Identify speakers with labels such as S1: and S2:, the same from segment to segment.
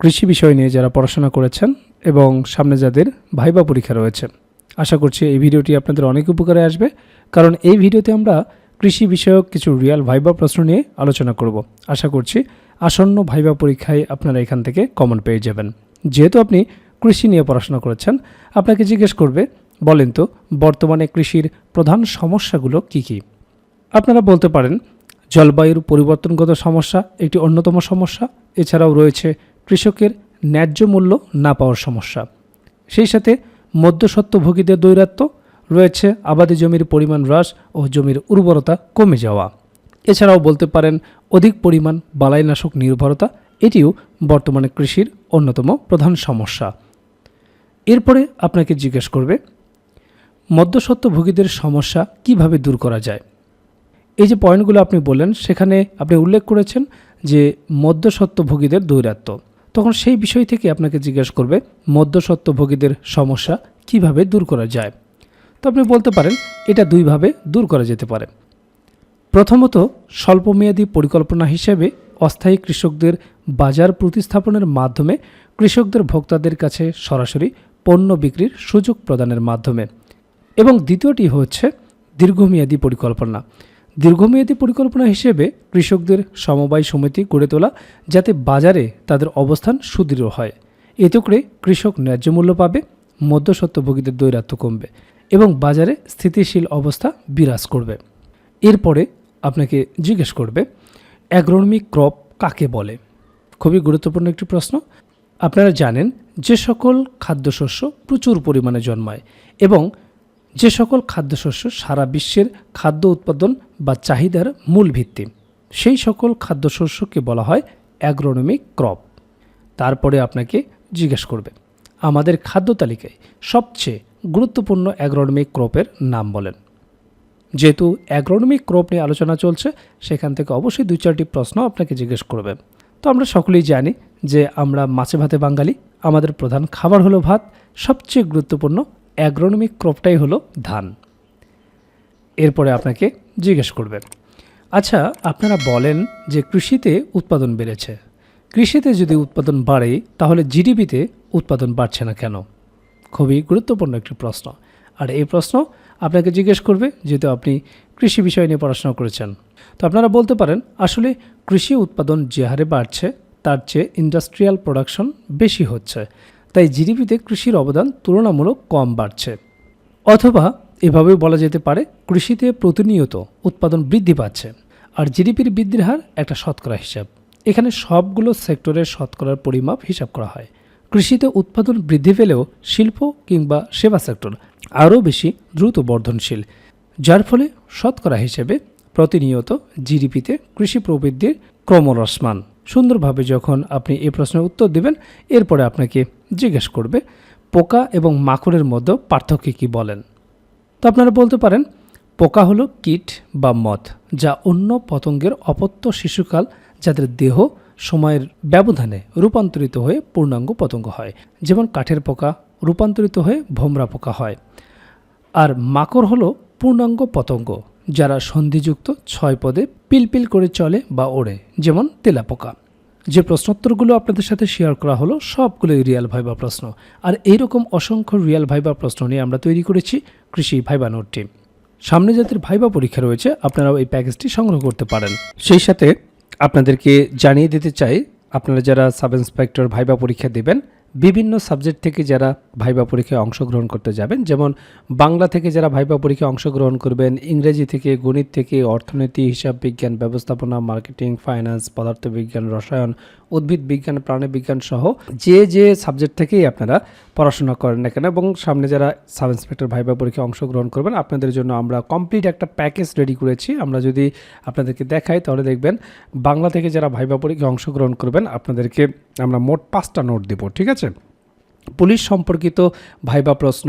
S1: কৃষি বিষয় নিয়ে যারা পড়াশোনা করেছেন এবং সামনে যাদের ভাইবা পরীক্ষা রয়েছে, আশা করছি এই ভিডিওটি আপনাদের অনেক উপকারে আসবে। কারণ এই ভিডিওতে আমরা কৃষি বিষয়ক কিছু রিয়াল ভাইবা প্রশ্ন নিয়ে আলোচনা করব। আশা করছি আসন্ন ভাইবা পরীক্ষায় আপনারা এখান থেকে কমন পেয়ে যাবেন। যেহেতু আপনি কৃষি নিয়ে পড়াশোনা করেছেন, আপনাকে জিজ্ঞেস করবে, বলেন তো, বর্তমানে কৃষির প্রধান সমস্যাগুলো কি কি? আপনারা বলতে পারেন, জলবায়ুর পরিবর্তনগত সমস্যা একটি অন্যতম সমস্যা, এছাড়াও রয়েছে কৃষকের ন্যায্য মূল্য না পাওয়ার সমস্যা। সেই সাথে মধ্যস্বত্বভোগীদের দৈরাত্য, রয়েছে আবাদি জমির পরিমাণ হ্রাস ও জমির উর্বরতা কমে যাওয়া। এছাড়াও বলতে পারেন, অধিক পরিমাণ বালাইনাশক নির্ভরতা, এটিও বর্তমানে কৃষির অন্যতম প্রধান সমস্যা। এরপরে আপনাকে জিজ্ঞেস করবে, মধ্যস্বত্বভোগীদের সমস্যা কীভাবে দূর করা যায়? এই যে পয়েন্টগুলো আপনি বললেন, সেখানে আপনি উল্লেখ করেছেন যে মধ্যস্বত্বভোগীদের দৈরাত্য। তখন সেই বিষয় থেকে আপনাকে জিজ্ঞেস করবে, মধ্যস্বত্বভোগীদের সমস্যা কীভাবে দূর করা যায়? তো আপনি বলতে পারেন, এটা দুইভাবে দূর করা যেতে পারে। প্রথমত, স্বল্পমেয়াদী পরিকল্পনা হিসেবে অস্থায়ী কৃষকদের বাজার প্রতিস্থাপনের মাধ্যমে কৃষকদের ভোক্তাদের কাছে সরাসরি পণ্য বিক্রির সুযোগ প্রদানের মাধ্যমে। এবং দ্বিতীয়টি হচ্ছে, দীর্ঘমেয়াদী পরিকল্পনা। দীর্ঘমেয়াদী পরিকল্পনা হিসেবে কৃষকদের সমবায় সমিতি গড়ে তোলা যাতে বাজারে তাদের অবস্থান সুদৃঢ় হয়। এতে করে কৃষক ন্যায্য মূল্য পাবে মধ্যস্বত্বভোগীদের দৈরাত্য কমবে এবং বাজারে স্থিতিশীল অবস্থা বিরাজ করবে। এরপরে আপনাকে জিজ্ঞেস করবে অ্যাগ্রোনমিক ক্রপ কাকে বলে? খুবই গুরুত্বপূর্ণ একটি প্রশ্ন। আপনারা জানেন, যে সকল খাদ্যশস্য প্রচুর পরিমাণে জন্মায় এবং যে সকল খাদ্যশস্য সারা বিশ্বের খাদ্য উৎপাদন বা চাহিদার মূল ভিত্তি। সেই সকল খাদ্যশস্যকে বলা হয় অ্যাগ্রোনমিক ক্রপ তারপরে আপনাকে জিজ্ঞেস করবে, আমাদের খাদ্য তালিকায় সবচেয়ে গুরুত্বপূর্ণ অ্যাগ্রোনমিক ক্রপের নাম বলেন। যেহেতু অ্যাগ্রোনমিক ক্রপ নিয়ে আলোচনা চলছে, সেখান থেকে অবশ্যই দুই চারটি প্রশ্ন আপনাকে জিজ্ঞেস করবে। তো আমরা সকলেই জানি যে আমরা মাছে ভাতে বাঙালি, আমাদের প্রধান খাবার হলো ভাত, সবচেয়ে গুরুত্বপূর্ণ অ্যাগ্রোনমিক ক্রপটাই হলো ধান। এরপরে আপনাকে জিজ্ঞেস করবে আচ্ছা আপনারা বলেন যে কৃষিতে উৎপাদন বেড়েছে। কৃষিতে যদি উৎপাদন বাড়ে, তাহলে জিডিপিতে উৎপাদন বাড়ছে না কেন? খুবই গুরুত্বপূর্ণ একটি প্রশ্ন। আর এই প্রশ্ন আপনাকে জিজ্ঞেস করবে, যেহেতু আপনি কৃষি বিষয় নিয়ে পড়াশোনা করেছেন। তো আপনারা বলতে পারেন, আসলে কৃষি উৎপাদন যে হারে বাড়ছে, তার চেয়ে ইন্ডাস্ট্রিয়াল প্রোডাকশন বেশি হচ্ছে। তাই জিডিপিতে কৃষির অবদান তুলনামূলক কম বাড়ছে। অথবা এভাবেও বলা যেতে পারে, কৃষিতে প্রতিনিয়ত উৎপাদন বৃদ্ধি পাচ্ছে আর জিডিপির বৃদ্ধির হার একটা শতকরা হিসাব। এখানে সবগুলো সেক্টরের শতকরার পরিমাপ হিসাব করা হয়। কৃষিতে উৎপাদন বৃদ্ধি পেলেও শিল্প কিংবা সেবা সেক্টর আরও বেশি দ্রুত বর্ধনশীল, যার ফলে শতকরা হিসেবে প্রতিনিয়ত জিডিপিতে কৃষি প্রবৃদ্ধির ক্রমরসমান সুন্দরভাবে যখন আপনি এই প্রশ্নের উত্তর দেবেন, এরপরে আপনাকে জিজ্ঞেস করবে, পোকা এবং মাকড়ের মধ্যে পার্থক্য কী বলেন? তো আপনারা বলতে পারেন, পোকা হলো কীট বা মথ যা অন্য পতঙ্গের অপত্য শিশুকাল, যাদের দেহ সময়ের ব্যবধানে রূপান্তরিত হয়ে পূর্ণাঙ্গ পতঙ্গ হয়। যেমন কাঠের পোকা রূপান্তরিত হয়ে ভোমরা পোকা হয়। আর মাকড় হলো পূর্ণাঙ্গ পতঙ্গ, যারা সন্ধিযুক্ত ছয় পদে পিলপিল করে চলে বা ওড়ে, যেমন তেলাপোকা। যে প্রশ্নোত্তরগুলো আপনাদের সাথে শেয়ার করা হলো, সবগুলোই রিয়াল ভাইবা প্রশ্ন। আর এইরকম অসংখ্য রিয়াল ভাইবা প্রশ্ন নিয়ে আমরা তৈরি করেছি কৃষি ভাইবা নোট নোটটি সামনে যাদের ভাইবা পরীক্ষা রয়েছে, আপনারাও এই প্যাকেজটি সংগ্রহ করতে পারেন। সেই সাথে আপনাদেরকে জানিয়ে দিতে চাই, আপনারা যারা সাব ইন্সপেক্টর ভাইবা পরীক্ষা দেবেন বিভিন্ন সাবজেক্ট থেকে যারা ভাইবা পরীক্ষায় অংশগ্রহণ করতে যাবেন, যেমন বাংলা থেকে যারা ভাইবা পরীক্ষায় অংশগ্রহণ করবেন, ইংরেজি থেকে, গণিত থেকে, অর্থনীতি, হিসাব বিজ্ঞান, ব্যবস্থাপনা মার্কেটিং ফাইন্যান্স পদার্থবিজ্ঞান, রসায়ন উদ্ভিদ বিজ্ঞান প্রাণীবিজ্ঞান সহ যে যে সাবজেক্ট থেকেই আপনারা পড়াশোনা করেন না কেন এবং সামনে যারা সাব ইন্সপেক্টর ভাইবা পরীক্ষায় অংশগ্রহণ করবেন, আপনাদের জন্য আমরা কমপ্লিট একটা প্যাকেজ রেডি করেছি। আমরা যদি আপনাদেরকে দেখাই, তাহলে দেখবেন বাংলা থেকে যারা ভাইবা পরীক্ষায় অংশগ্রহণ করবেন, আপনাদেরকে আমরা মোট পাঁচটা নোট দেবো, ঠিক আছে? পুলিশ সম্পর্কিত ভাইবা প্রশ্ন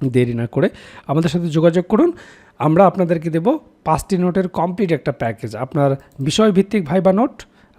S1: দেরি না করে আমাদের সাথে যোগাযোগ করুন। আমরা আপনাদেরকে দেব পাঁচটি নোটের কমপ্লিট একটা প্যাকেজ আপনার বিষয়ভিত্তিক ভাইবা নোট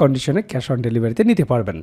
S1: কন্ডিশনে ক্যাশ অন ডেলিভারিতে নিতে পারবেন।